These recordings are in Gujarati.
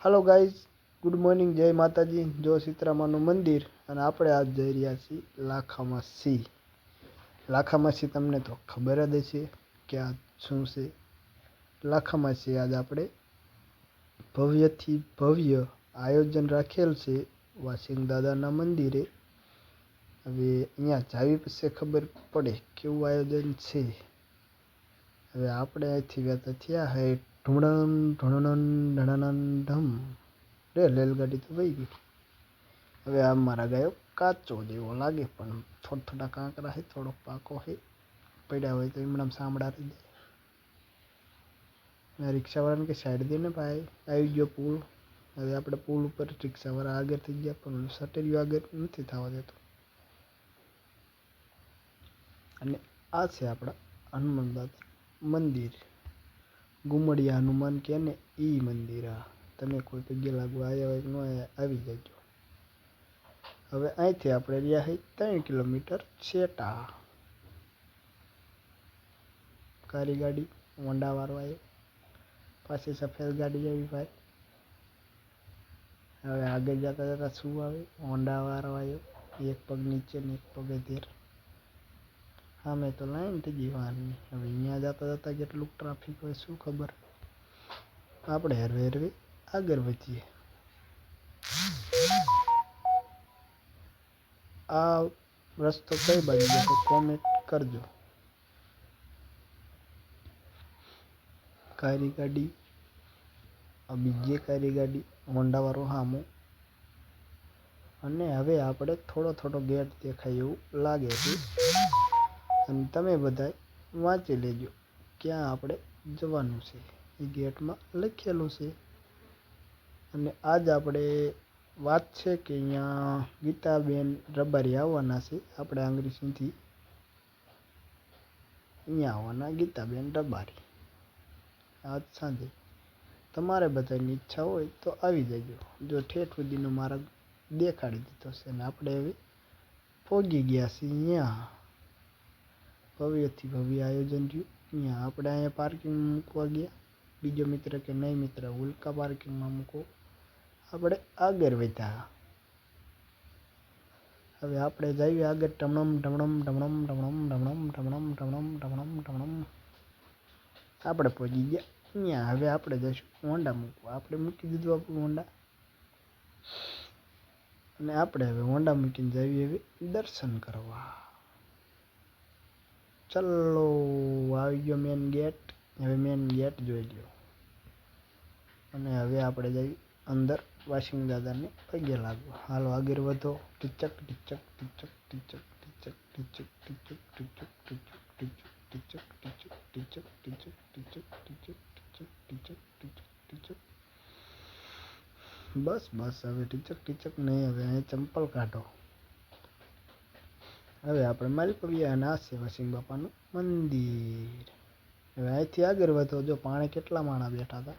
હાલો ગાઈઝ ગુડ મોર્નિંગ જય માતાજી જો સીતરામાનું મંદિર અને આપણે આજ જઈ રહ્યા છીએ લાખામાં સી. લાખામાં સી તમને તો ખબર જ છે કે આ શું છે. લાખામાં સી આજ આપણે ભવ્યથી ભવ્ય આયોજન રાખેલ છે વાસિંગ દાદાના મંદિરે. હવે અહીંયા જાવી પછી ખબર પડે કેવું આયોજન છે. હવે આપણે અહીંથી વ્યાતા થયા હે. ઢુંડન ઢણનન ઢમ રે, રેલગાડી તો વહી ગઈ. હવે આ મારા ગાયો કાચો જેવો લાગે, પણ થોડા થોડા કાંકરા છે થોડો પાકો છે પડ્યા હોય તો એમણામ સાંભળા રહી જાય રિક્ષાવાળાને કે સાઈડ દે ને ભાઈ, આવી ગયો પુલ. હવે આપણે પુલ ઉપર રિક્ષાવાળા આગળ થઈ ગયા, પણ સટેરિયો આગળ નથી થવા દેતો. અને આ છે આપણા હનુમાન દાદા મંદિર. ગુમડિયા હનુમાન કહે ને ઈ મંદિર આ. તમે કોઈ પગે લાગુ આવ્યા હોય કે ન આયા આવી જજો. હવે અહીંથી આપણે રહ્યા છે ત્રણ કિલોમીટર છેટા. કારી ગાડી હોન્ડાવાળો આવ્યો પાછી સફેદ ગાડી આવી ભાઈ. હવે આગળ જતા જતા શું આવે? હોન્ડાવાળો આવ્યો એક પગ નીચે ને એક પગે ધીર સામે તો લાઈન થઈ ગઈ હવે અહીંયા જતા જતા કેટલું ટ્રાફિક હોય શું ખબર? આપણે હરવે હરવે આગળ વધીએ. આ રસ્તો કઈ બાજુ જતો? કોમેન્ટ કરજો. કારી ગાડી આ બીજી કારી ગાડી હોન્ડાવાળો હામો. અને હવે આપણે થોડો થોડો ગેટ દેખાય એવું લાગે છે. અને તમે બધાય વાંચી લેજો ક્યાં આપણે જવાનું છે. એ ગેટમાં લખેલું છે. અને આજ આપણે વાત છે કે અહીંયા ગીતાબેન રબારી આવવાના છે આપણે અંગ્રેજીથી. અહીંયા આવવાના ગીતાબેન રબારી. આજ સાંજે તમારે બધાની ઈચ્છા હોય તો આવી જજો. જો ઠેઠ સુધીનો માર્ગ દેખાડી દીધો છે અને આપણે હવે પહોંચી ગયા છીએ અહીંયા. ભવ્યથી ભવ્ય આયોજન થયું. અહીંયા આપણે અહીંયા પાર્કિંગ મૂકવા ગયા. બીજો મિત્ર કે નહીં મિત્ર, ઉલ્કા પાર્કિંગમાં મૂકો. આપણે આગળ વધ્યા. હવે આપણે જઈએ આગળ. ટમણમ ટમણમ ટમણમ ટમણમ ટમણમ ટમણમ ટમણમ ટમણમ ટમણમ. આપણે પહોંચી ગયા. અહીંયા હવે આપણે જઈશું હોન્ડા મૂકવા. આપણે મૂકી દીધું આપણું હોન્ડા. અને આપણે હવે હોન્ડા મૂકીને જઈએ હવે દર્શન કરવા. ચલો આવી ગયો મેન ગેટ હવે મેન ગેટ જોઈ લ્યો અને હવે આપણે જઈ અંદર વાસિંગ દાદાને પગે લાગવા હાલો આગળ વધો ટીચક ટીચક ટીચક ટીચક ટીચક ટીચક ટીચક ટીચક ટીચક ટીચક ટીચક ટીચક ટીચક ટીચક ટીચક ટીચક ટીચક ટીચક ટીચક બસ બસ હવે ટીચક ટીચક નહીં હવે અહીં ચંપલ કાઢો હવે આપણે માલપવિયા અને આ છે વસીમ બાપાનું મંદિર. હવે અહીંથી આગળ વધો, જો પાણી કેટલા માણા બેઠા હતા?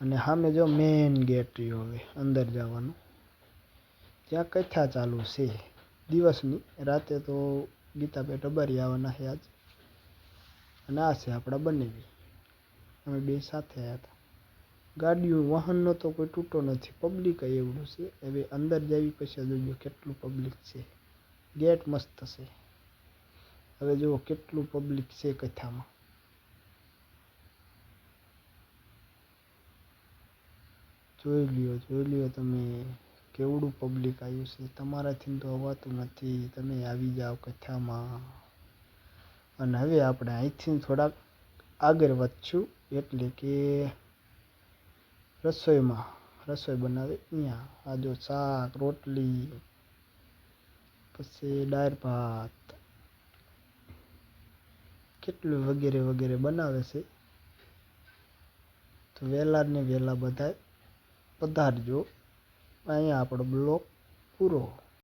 અને સામે જો મેન ગેટ રહ્યો હવે, અંદર જવાનું. ત્યાં કથા ચાલુ છે. દિવસની, રાતે તો ગીતા પેટ અબારી આવવાના છે આજ. અને આ છે આપણા બંનેવી અમે બે સાથે આવ્યા હતા. ગાડીઓ, વાહનનો તો કોઈ તૂટો નથી. પબ્લિક એવડું છે. હવે અંદર જવી પછી જોજો કેટલું પબ્લિક છે. ગેટ મસ્ત છે હવે જુઓ કેટલું પબ્લિક છે કથામાં. જોઈ લ્યો જોઈ લ્યો તમે કેવડું પબ્લિક આવ્યું છે. તમારાથી તો અવાતું નથી. તમે આવી જાઓ કથામાં. અને હવે આપણે અહીંથી થોડાક આગળ વધશું. એટલે કે રસોઈમાં, રસોઈ બનાવે, અહીંયા આ જો શાક, રોટલી પછી દાળ ભાત. કેટલું વગેરે વગેરે બનાવે છે. તો વહેલા ને વહેલા બધાય પધારજો. અહીંયા આપણો બ્લોક પૂરો.